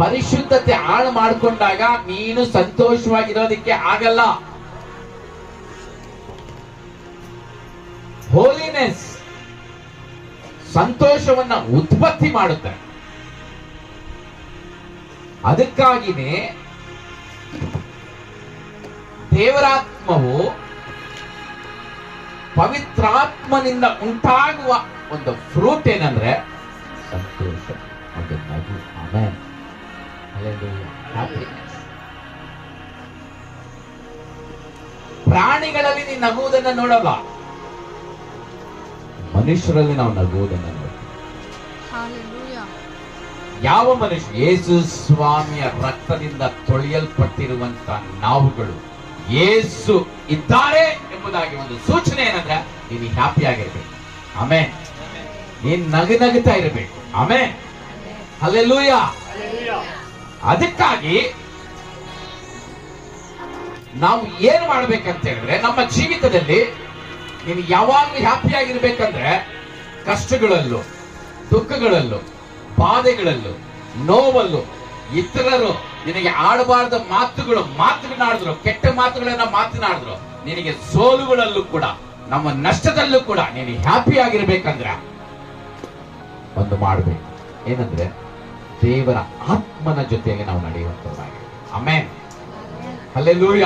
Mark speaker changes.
Speaker 1: ಪರಿಶುದ್ಧತೆ ಹಾಳು ಮಾಡಿಕೊಂಡಾಗ ನೀನು ಸಂತೋಷವಾಗಿರೋದಕ್ಕೆ ಆಗಲ್ಲ. ಹೋಲಿನೆಸ್ ಸಂತೋಷವನ್ನ ಉತ್ಪತ್ತಿ ಮಾಡುತ್ತೆ. ಅದಕ್ಕಾಗಿನೇ ದೇವರಾತ್ಮವು ಪವಿತ್ರಾತ್ಮನಿಂದ ಉಂಟಾಗುವ ಒಂದು ಫ್ರೂಟ್ ಏನಂದ್ರೆ ಪ್ರಾಣಿಗಳಲ್ಲಿ ನೀನು ನಗುವುದನ್ನ ನೋಡಲ್ಲ ಮನುಷ್ಯರಲ್ಲಿ ನಾವು ನಗುವುದನ್ನ
Speaker 2: Hallelujah.
Speaker 1: ಯಾವ ಮನುಷ್ಯ ಯೇಸು ಸ್ವಾಮಿಯ ರಕ್ತದಿಂದ ತೊಳೆಯಲ್ಪಟ್ಟಿರುವಂತ ನಾವುಗಳು ಯೇಸು ಇದ್ದಾರೆ ಎಂಬುದಾಗಿ ಒಂದು ಸೂಚನೆ ಏನಂದ್ರೆ ನೀನು ಹ್ಯಾಪಿ ಆಗಿರ್ಬೇಕು. ಆಮೇನ್. ನೀನ್ ನಗು ನಗುತ್ತಾ ಇರಬೇಕು. ಆಮೇನ್. ಅಲ್ಲೆಲ್ಲೂಯ ಅದಕ್ಕಾಗಿ ನಾವು ಏನ್ ಮಾಡ್ಬೇಕಂತ ಹೇಳಿದ್ರೆ, ನಮ್ಮ ಜೀವಿತದಲ್ಲಿ ನೀನು ಯಾವಾಗಲೂ ಹ್ಯಾಪಿ ಆಗಿರ್ಬೇಕಂದ್ರೆ ಕಷ್ಟಗಳಲ್ಲೂ, ದುಃಖಗಳಲ್ಲೂ, ಬಾಧೆಗಳಲ್ಲೂ, ನೋವಲ್ಲೂ, ಇತರರು ನಿನಗೆ ಆಡಬಾರದ ಮಾತುಗಳು, ಮಾತನಾಡಿದ್ರು, ಕೆಟ್ಟ ಮಾತುಗಳನ್ನ ಮಾತನಾಡಿದ್ರು, ನಿನಗೆ ಸೋಲುಗಳಲ್ಲೂ ಕೂಡ, ನಮ್ಮ ನಷ್ಟದಲ್ಲೂ ಕೂಡ ನೀನು ಹ್ಯಾಪಿ ಆಗಿರ್ಬೇಕಂದ್ರೆ ಒಂದು ಮಾಡಬೇಕು. ಏನಂದ್ರೆ ದೇವರ ಆತ್ಮನ ಜೊತೆಯಲ್ಲಿ ನಾವು ನಡೆಯುವಂಥದ್ದಾಗಿ ಆಮೇಲೆ ಅಲ್ಲೆಲ್ಲೂಯ